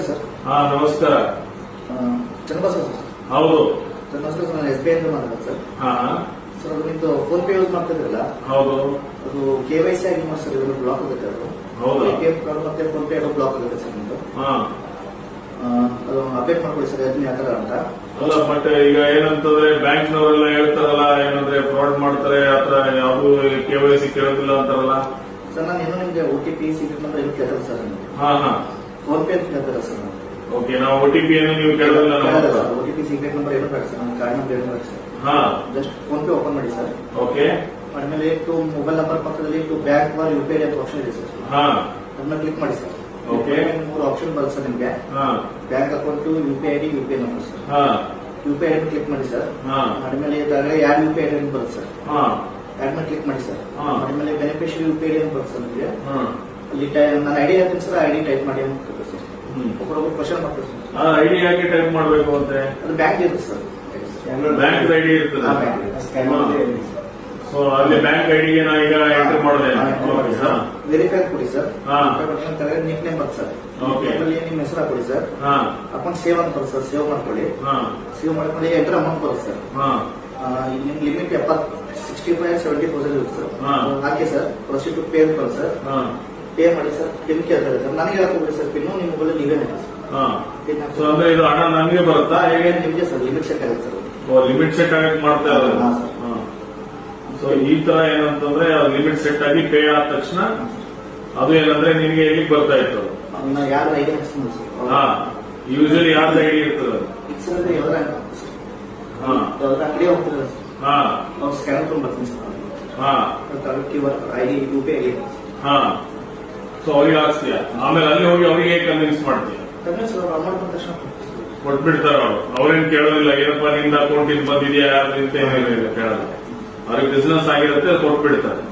ನಮಸ್ಕಾರ ಚನ್ನಬಸವ ಸರ್. ಹೌದು. ನಮಸ್ಕಾರ ಸರ್ ನಾನು ಎಸ್ ಬಿ ಐ ಮಾತಾಡೋದು ಸರ್. ಹಾ. ಸರ್ ಅದು ನಿಮ್ದು ಫೋನ್ ಪೇ ಯೂಸ್ ಮಾಡ್ತಿದ್ರಲ್ಲ? ಹೌದು. ಅದು ಕೆ ವೈ ಸಿ ಆಗಿ ಮಾಡಿ ಸರ್ ಇದು ಬ್ಲಾಕ್ ಆಗುತ್ತೆ ಅದು? ಹೌದು. ಎ ಕಾರ್ಡ್ ಮತ್ತೆ ಫೋನ್ ಪೇ ಅದು ಬ್ಲಾಕ್ ಆಗುತ್ತೆ ಸರ್ ನಿಮ್ದು? ಹಾ. ಅದು ಅಪ್ಡೇಟ್ ಮಾಡ್ಕೊಳ್ಳಿ ಸರ್ ಅದನ್ನ ಯಾಕಲ್ಲ ಅಂತ. ಅಲ್ಲ ಬಟ್ ಈಗ ಏನಂತಂದ್ರೆ ಬ್ಯಾಂಕ್ನವರೆಲ್ಲ ಹೇಳ್ತಾರಲ್ಲ ಏನಂದ್ರೆ ಫ್ರಾಡ್ ಮಾಡ್ತಾರೆ ಆತರ ಯಾವ್ದು ಕೆ ವೈ ಸಿ ಕೇಳೋದಿಲ್ಲ ಅಂತಾರಲ್ಲ. ಸರ್ ನಾನು ಇನ್ನೂ ನಿಮ್ಗೆ ಓ ಟಿ ಪಿ ನಂಬರ್ ಏನು ಕೇಳ್ತಾರೆ ಸರ್ ಹಾ ಹಾ. ಫೋನ್ ಪೇ ಅಂತ ಹೇಳ್ತಾರೆ ಸರ್ ಓಕೆ ನಾವು ಓಟಿಪಿ ಅನ್ನು ನೀವು ಕೇಳೋದಿಲ್ಲ ನಮ್ಮ ಹತ್ರ. ಓ ಟಿ ಸೀಕ್ರೆಟ್ ನಂಬರ್ ಏನೋ ಬೇಡ ಸರ್ ಕಾರ್ಡ್ ನಂಬರ್ ಏನು ಬೇಡ ಸರ್. ಹಾ. ಜಸ್ಟ್ ಫೋನ್ ಪೇ ಓಪನ್ ಮಾಡಿ ಸರ್. ಓಕೆ ಆದ್ಮೇಲೆ ಟು ಮೊಬೈಲ್ ನಂಬರ್ ಪಕ್ಕದಲ್ಲಿ to bank bar U P I ಅಂತ ಆಪ್ಷನ್ ಇದೆ ಸರ್. ಹಾ. ಅದನ್ನ ಕ್ಲಿಕ್ ಮಾಡಿ ಸರ್. ಓಕೆ ಮೂರು ಆಪ್ಷನ್ ಬರುತ್ತೆ ಸರ್ ನಿಮ್ಗೆ. ಹಾ. Bank account U P I D U P I number sir. ಹಾ. U P I D click ಮಾಡಿ ಸರ್. ಹಾ. ಆದ್ಮೇಲೆ ಇದಾಗಲೇ ಯಾರು ಯು ಪಿ ಐ ಡಿ ಅಂತ ಬರುತ್ತೆ ಸರ್. ಹಾ. ಮೇಲೆ ಕ್ಲಿಕ್ ಮಾಡಿ ಸರ್. ಹಾ. ಆದ್ಮೇಲೆ ಬೆನಿಫಿಷರಿ ಯು ಪಿ ಐ ಅಂತ ಬರುತ್ತೆ ಸರ್ ನಿಮಗೆ. ಹಾ. ಟೈ- ನನ್ನ ಐಡಿ ಹೇಳ್ತೀನಿ ಸರ್ ಐಡಿ ಟೈಪ್ ಮಾಡಿ ಅಂತ ಸರ್. ಹ್ಮ್. ಒಬ್ಬರೊಬ್ಬರು ಕ್ವಶನ್ ಮಾಡ್ತಾರೆ ಸರ್. ಆ ಐಡಿ ಯಾಕೆ ಟೈಪ್ ಮಾಡಬೇಕು ಅಂತ? ಅದು ಬ್ಯಾಂಕ್ ಇರುತ್ತೆ ಸರ್. ಬ್ಯಾಂಕ್ ಐಡಿ ಇರ್ತದೆ. ಸೊ ಅಲ್ಲಿ ಬ್ಯಾಂಕ್ ಐಡಿಗೆ ನಾ ಈಗ ಎಂಟರ್ ಮಾಡಿದೆ. ವೆರಿಫೈ ಕೊಡಿ ಸರ್. ಹಾ. ನಿಕ್ ನೇಮ್ ಬರುತ್ತೆ ಸರ್. ನಿಮ್ಮ ಹೆಸರು ಹಾಕೊಳ್ಳಿ ಸರ್. ಹಾ. ಅಕೌಂಟ್ ಸೇವ್ ಅಂತ ಬರುತ್ತೆ ಸರ್. ಸೇವ್ ಮಾಡ್ಕೊಳ್ಳಿ. ಹಾ. ಸೇವ್ ಮಾಡ್ಕೊಳ್ಳಿ ಎಂಟರ್ ಅಮೌಂಟ್ ಬರುತ್ತೆ ಸರ್. ಹಾ. ನಿಮ್ ಲಿಮಿಟ್ ಎಪ್ಪತ್ತು ಸಿಕ್ಸ್ಟಿ ಫೈವ್ ಸೆವೆಂಟಿ ತೌಸಂಡ್ ಇರುತ್ತೆ ಸರ್. ಹಾ. ಹಾಕಿ ಸರ್. ಪ್ರೊಸೀಡ್ ಟು ಪೇ ಅಂತ ಸರ್. ಹಾ. ಪೇ ಮಾಡಿ ಸರ್ ಪಿನ್ ಕೇಳ್ತಾರೆ ಸರ್. ನನಗೆ ಹೇಳ್ಕೊಬಿಡಿ ಸರ್ ಪಿನ್ನು ನಿಮ್ಮ ಮೊಬೈಲ್ ನೀವೇ ಹಾಕಿ ಸರ್. ಹಾ. ಸೊ ಅಂದ್ರೆ ಇದು ಹಣ ನನಗೆ ಬರುತ್ತಾ? ಹೇಗೆ ನಿಮಗೆ ಸರ್ ಲಿಮಿಟ್ ಸೆಟ್ ಆಗುತ್ತೆ ಸರ್. ಲಿಮಿಟ್ ಸೆಟ್ ಆಗಕ್ಕೆ ಮಾಡ್ತಾ ಇರೋದು ಹಾ, ಸರ್. ಸೊ ಈ ತರ ಏನಂತಂದ್ರೆ ಲಿಮಿಟ್ ಸೆಟ್ ಆಗಿ ಪೇ ಆದ ತಕ್ಷಣ ಅದು ಏನಂದ್ರೆ ನಿಮ್ಗೆ ಎಲ್ಲಿ ಬರ್ತಾ ಇತ್ತು? ಅದು? ಅದನ್ನ ಯಾರ ಐಡಿ ಹಾಕ್ಸ್ಕೊಂಡು ಸರ್. ಹಾ. ಯೂಶಲಿ ಯಾರ್ದು ಐಡಿ ಇರ್ತದೆ? ಫಿಕ್ಸ್ ಅಂದ್ರೆ ಯಾವ್ದಾರ ಹಾ. ಯಾವ್ದಾರ ಅಂಗಡಿ ಹೋಗ್ತಾರೆ ಸರ್. ಹಾ. ನಾವು ಸ್ಕ್ಯಾನರ್ ತೊಗೊಂಡು ಬರ್ತೀನಿ ಸರ್. ಹಾ. R ID U P I ಹಾ. ಸೊ ಅವ್ರಿಗೆ ಹಾಕ್ಸ್ತೀಯ ಆಮೇಲೆ ಅಲ್ಲಿ ಹೋಗಿ ಅವ್ರಿಗೆ ಕನ್ವಿನ್ಸ್ ಮಾಡ್ತೀಯ? ಕೊಟ್ಬಿಡ್ತಾರ ಅವರು. ಅವ್ರೇನ್ ಕೇಳೋದಿಲ್ಲ, ಏನಪ್ಪ ನಿಂದ ಅಕೌಂಟ್ ಇಂದ ಬಂದಿದ್ಯಾ, ಯಾರು ಅಂತ ಏನಿಲ್ಲ ಕೇಳೋದು ಅವ್ರಿಗೆ ಬಿಸ್ನೆಸ್ ಆಗಿರುತ್ತೆ, ಕೊಟ್ಬಿಡ್ತಾರೆ.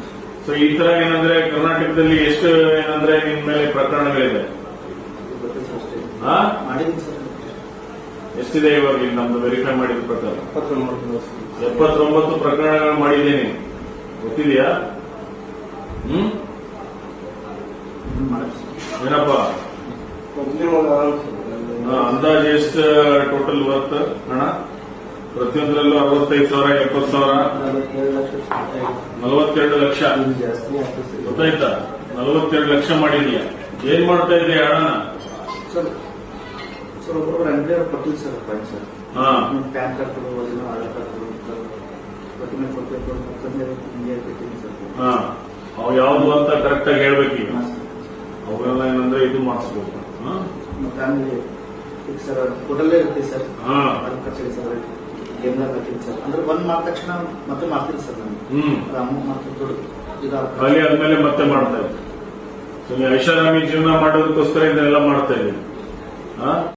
ಸೊ ಈ ತರ ಏನಂದ್ರೆ ಕರ್ನಾಟಕದಲ್ಲಿ ಎಷ್ಟು ಏನಂದ್ರೆ ನಿಮ್ ಮೇಲೆ ಪ್ರಕರಣಗಳಿದೆ? ಎಷ್ಟಿದೆ ಇವಾಗ ನಮ್ದು ವೆರಿಫೈ ಮಾಡಿದ ಪ್ರಕಾರ ಎಪ್ಪತ್ತೊಂಬತ್ತು ಪ್ರಕರಣಗಳು ಮಾಡಿದ್ದೀನಿ. ಗೊತ್ತಿದೆಯಾ? ಏನಪ್ಪ? ಎಷ್ಟು ಟೋಟಲ್ ವರ್ತ್ ಹಣ ಪ್ರತಿಯೊಂದರಲ್ಲೂ ಅರವತ್ತೈದು ಸಾವಿರ, ಎಪ್ಪತ್ತು ಸಾವಿರ? ನಲವತ್ತೆರಡು ಲಕ್ಷ. ಗೊತ್ತಾಯ್ತಾ? ನಲವತ್ತೆರಡು ಲಕ್ಷ ಮಾಡಿದ್ಯಾ ಏನ್ ಮಾಡ್ತಾ ಪಾಯಿಂಟ್ ಸರ್ ಹಾ. ಪ್ಯಾನ್ ಕಾರ್ಡ್ ಆಧಾರ್ ಕಾರ್ಡ್ ಯಾವ್ದು ಅಂತ ಕರೆಕ್ಟ್ ಆಗಿ ಹೇಳ್ಬೇಕೀಗ ಹಾಂ ಸರ್ ಅವೆಲ್ಲ ಏನಂದ್ರೆ ಇದು ಮಾಡಿಸ್ಬೇಕು? ಮತ್ತೆ ಆಮೇಲೆ ಸರ್ ಹೋಟೆಲ್ಲೇ ಇರ್ತೀವಿ ಸರ್. ಖರ್ಚಿದೆ ಸರ್ ಗೇಮ್ನ ಕಟ್ಟಿದ್ದೀನಿ ಸರ್. ಅಂದ್ರೆ ಬಂದ್ ಮಾಡಿದ ತಕ್ಷಣ ಮತ್ತೆ ಮಾಡ್ತೀನಿ ಸರ್ ನಾನು. ಅಮೌಂಟ್ ಮತ್ತೆ ದುಡ್ಡು. ಖಾಲಿ ಆದ್ಮೇಲೆ ಮತ್ತೆ ಮಾಡ್ತಾ ಇದ್ದೀನಿ ಐಷಾರಾಮಿ ಜೀವನ ಮಾಡೋದಕ್ಕೋಸ್ಕರ ಇದನ್ನೆಲ್ಲ ಮಾಡ್ತಾ ಇದ್ದೀನಿ. ಹಾ?